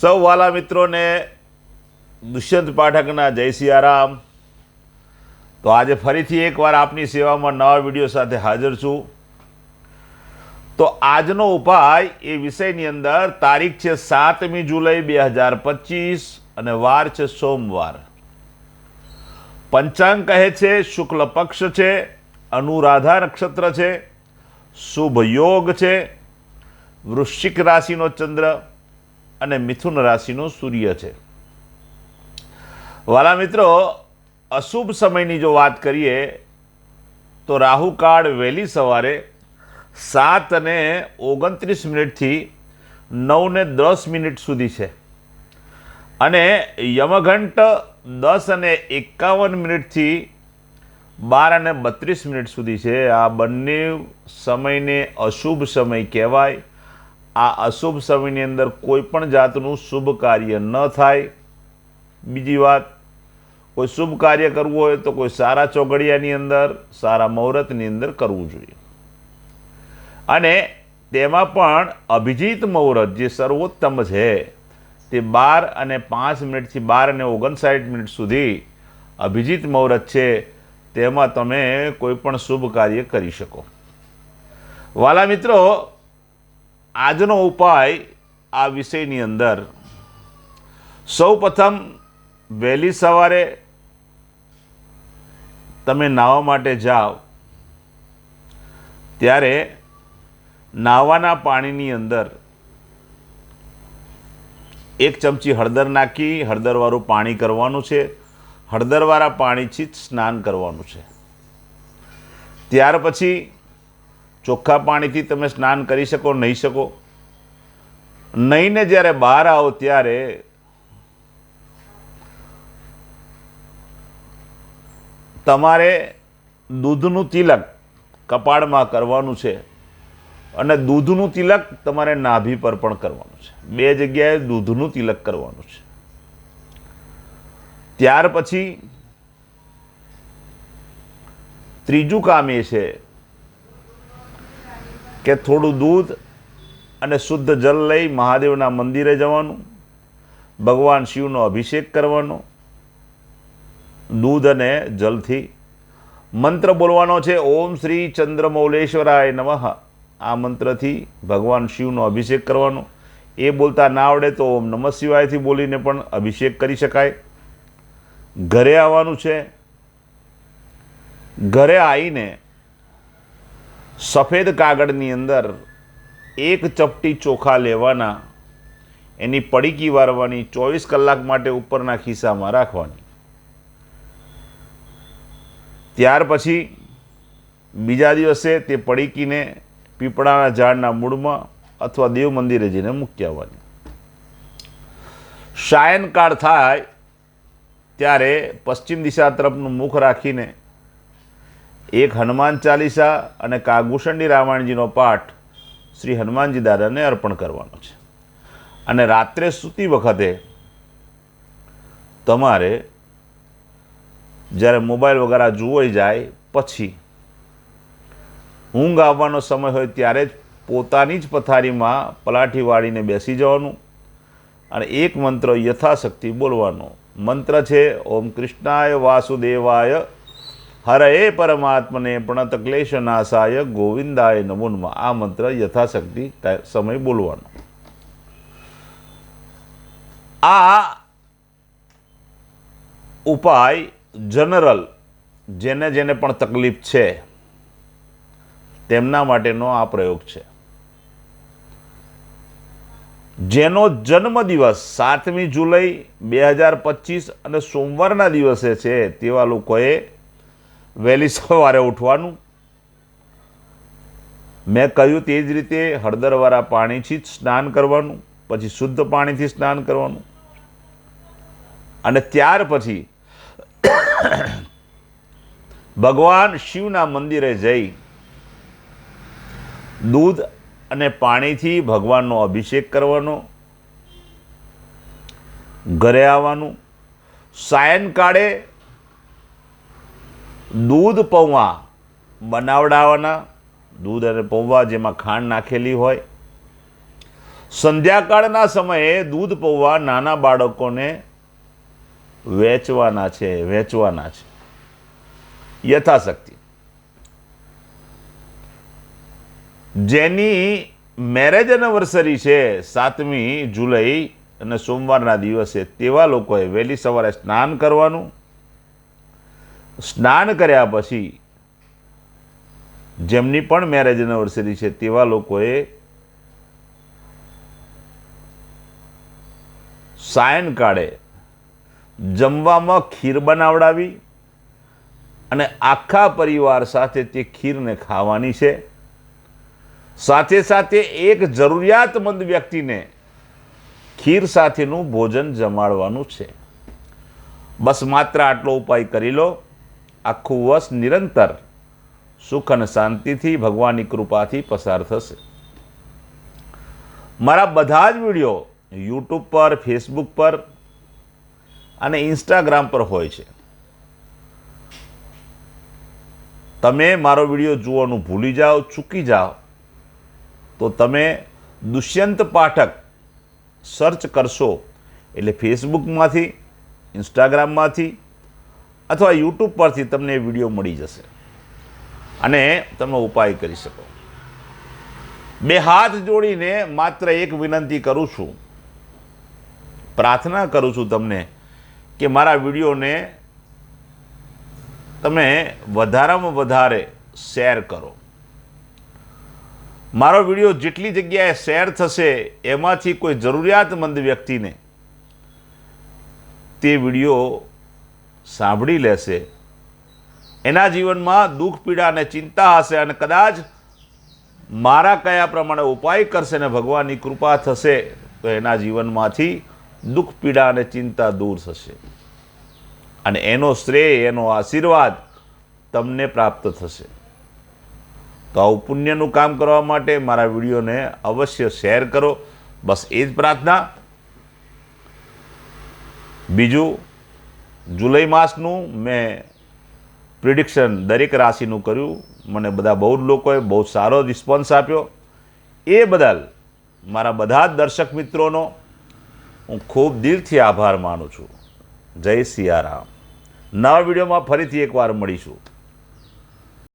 સૌ વાલા મિત્રોને દુષ્યંત પાઠકના જય સિયારામ. તો આજે ફરીથી એકવાર આપની સેવામાં નવા વીડિયો સાથે હાજર છું. તો આજનો ઉપાય એ વિષયની અંદર તારીખ છે સાતમી જુલાઈ બે હજાર પચીસ અને વાર છે સોમવાર. પંચાંગ કહે છે, શુક્લ પક્ષ છે, અનુરાધા નક્ષત્ર છે, શુભ યોગ છે, વૃશ્ચિક રાશિનો ચંદ્ર અને મિથુન રાશિનો સૂર્ય છે. વાલા મિત્રો, અશુભ સમયની જો વાત કરીએ, તો રાહુકાળ વહેલી સવારે સાત અને ઓગણત્રીસ મિનિટથી નવ ને દસ મિનિટ સુધી છે. અને યમઘંટ દસ અને એકાવન મિનિટથી બાર અને બત્રીસ મિનિટ સુધી છે. આ બંને સમયને અશુભ સમય કહેવાય. આ અશુભ સમયની અંદર કોઈ પણ જાતનું શુભ કાર્ય ન થાય. બીજી વાત, કોઈ શુભ કાર્ય કરવું હોય તો કોઈ સારા ચોઘડિયાની અંદર, સારા મુહૂર્તની અંદર કરવું જોઈએ. અને તેમાં પણ અભિજીત મુહૂર્ત જે સર્વોત્તમ છે, તે બાર અને પાંચ મિનિટથી બાર અને ઓગણસાઠ મિનિટ સુધી અભિજીત મુહૂર્ત છે, તેમાં તમે કોઈ પણ શુભ કાર્ય કરી શકો. વાલા મિત્રો આજનો ઉપાય આ વિષયની અંદર. સૌ પ્રથમ વહેલી સવારે તમે નાહવા માટે જાઓ, ત્યારે નાહવાના પાણીની અંદર એક ચમચી હળદર નાખી, હળદરવાળું પાણી કરવાનું છે. હળદરવાળા પાણીથી જ સ્નાન કરવાનું છે. ત્યાર પછી ચોખ્ખા પાણીથી તમે સ્નાન કરી શકો, નહીં શકો. નહીંને જ્યારે બહાર આવો ત્યારે તમારે દૂધનું તિલક કપાળમાં કરવાનું છે અને દૂધનું તિલક તમારે નાભી પર પણ કરવાનું છે. બે જગ્યાએ દૂધનું તિલક કરવાનું છે. ત્યાર પછી ત્રીજું કામ એ છે કે થોડું દૂધ અને શુદ્ધ જલ લઈ મહાદેવના મંદિરે જવાનું, ભગવાન શિવનો અભિષેક કરવાનો, દૂધ અને જલથી. મંત્ર બોલવાનો છે, ઓમ શ્રી ચંદ્રમૌલેશ્વરાય નમઃ. આ મંત્રથી ભગવાન શિવનો અભિષેક કરવાનો. એ બોલતા ના આવડે તો ઓમ નમઃ શિવાયથી બોલીને પણ અભિષેક કરી શકાય. ઘરે આવવાનું છે. ઘરે આવીને સફેદ કાગળની અંદર એક ચપટી ચોખા લેવાના, એની પડીકી વારવાની, ચોવીસ કલાક માટે ઉપરના ખિસ્સામાં રાખવાની. ત્યાર પછી બીજા દિવસે તે પડીકીને પીપળાના ઝાડના મૂળમાં અથવા દેવ મંદિરે જઈને મૂકી આવવાની. શાયનકાળ થાય ત્યારે પશ્ચિમ દિશા તરફનું મુખ રાખીને એક હનુમાન ચાલીસા અને કાગુષંડી રામાયણજીનો પાઠ શ્રી હનુમાનજી દાદાને અર્પણ કરવાનો છે. અને રાત્રે સૂતી વખતે તમારે જ્યારે મોબાઈલ વગેરે જોવાઈ જાય પછી ઊંઘ આવવાનો સમય હોય ત્યારે જ પોતાની જ પથારીમાં પલાઠી વાળીને બેસી જવાનું અને એક મંત્ર યથાશક્તિ બોલવાનો. મંત્ર છે, ઓમ કૃષ્ણાય વાસુદેવાય હરએ પરમાત્મને પ્રણત ક્લેશ નાશાય ગોવિંદાય નમોનમાં. આ મંત્ર યથાશક્તિ સમય બોલવાનો. આ ઉપાય જનરલ જેને જેને પણ તકલીફ છે, તેમના માટેનો આ પ્રયોગ છે. જેનો જન્મદિવસ સાતમી જુલાઈ બે હજાર પચીસ અને સોમવારના દિવસે છે તેવા લોકોએ વહેલી સવારે ઉઠવાનું. મેં કહ્યું તે જ રીતે હળદરવાળા પાણીથી જ સ્નાન કરવાનું, પછી શુદ્ધ પાણીથી સ્નાન કરવાનું. અને ત્યાર પછી ભગવાન શિવના મંદિરે જઈ દૂધ અને પાણીથી ભગવાનનો અભિષેક કરવાનો, ઘરે આવવાનું. સાયંકાળે દૂધ પૌવા બનાવડાવવાના દૂધ અને પૌવા જેમાં ખાંડ નાખેલી હોય. સંધ્યાકાળના સમયે દૂધ પૌવા નાના બાળકોને વેચવાના છે વેચવાના છે. યથાશક્તિ. જેની મેરેજ એનિવર્સરી છે સાતમી જુલાઈ અને સોમવારના દિવસે તેવા લોકોએ વહેલી સવારે સ્નાન કરવાનું સ્નાન કર્યા પછી જેમની પણ મેરેજ એનિવર્સરી છે, તેવા લોકોએ સાયનકાળે જમવામાં ખીર બનાવડાવી અને આખા પરિવાર સાથે તે ખીરને ખાવાની છે. સાથે સાથે એક જરૂરિયાતમંદ વ્યક્તિને ખીર સાથેનું ભોજન જમાડવાનું છે. બસ માત્ર આટલો ઉપાય કરી લો. આખું વર્ષ નિરંતર સુખ અને શાંતિથી ભગવાનની કૃપાથી પસાર થશે. મારા બધા જ વીડિયો યુટ્યુબ પર, ફેસબુક પર અને ઇન્સ્ટાગ્રામ પર હોય છે. તમે મારો વીડિયો જોવાનું ભૂલી જાઓ, ચૂકી જાઓ, તો તમે દુષ્યંત પાઠક સર્ચ કરશો એટલે ફેસબુકમાંથી, ઇન્સ્ટાગ્રામમાંથી અથવા યુટ્યુબ પરથી તમને એ વીડિયો મળી જશે. અને તમે ઉપાય કરી શકો. બે હાથ જોડીને માત્ર એક વિનંતી કરું છું. પ્રાર્થના કરું છું તમને કે મારા વિડીયોને તમે વધારામાં વધારે શેર કરો. મારો વીડિયો જેટલી જગ્યાએ શેર થશે એમાંથી કોઈ જરૂરિયાતમંદ વ્યક્તિને તે વીડિયો સાંભળી લેશે. એના જીવનમાં દુઃખ, પીડા અને ચિંતા હશે અને કદાચ મારા કયા પ્રમાણે ઉપાય કરશે ને ભગવાનની કૃપા થશે, તો એના જીવનમાંથી દુઃખ, પીડા અને ચિંતા દૂર થશે. અને એનો શ્રેય, એનો આશીર્વાદ તમને પ્રાપ્ત થશે. તો આવું પુણ્યનું કામ કરવા માટે મારા વિડીયોને અવશ્ય શેર કરો. બસ એ જ પ્રાર્થના. બીજું જુલાઈ માસનું મેં પ્રિડિક્શન દરેક રાશિનું કર્યું. મને બધા બહુ જ લોકોએ બહુ સારો રિસ્પોન્સ આપ્યો. એ બદલ મારા બધા જ દર્શક મિત્રોનો હું ખૂબ દિલથી આભાર માનું છું. જય સિયારામ. નવા વિડીયોમાં ફરીથી એકવાર મળીશું.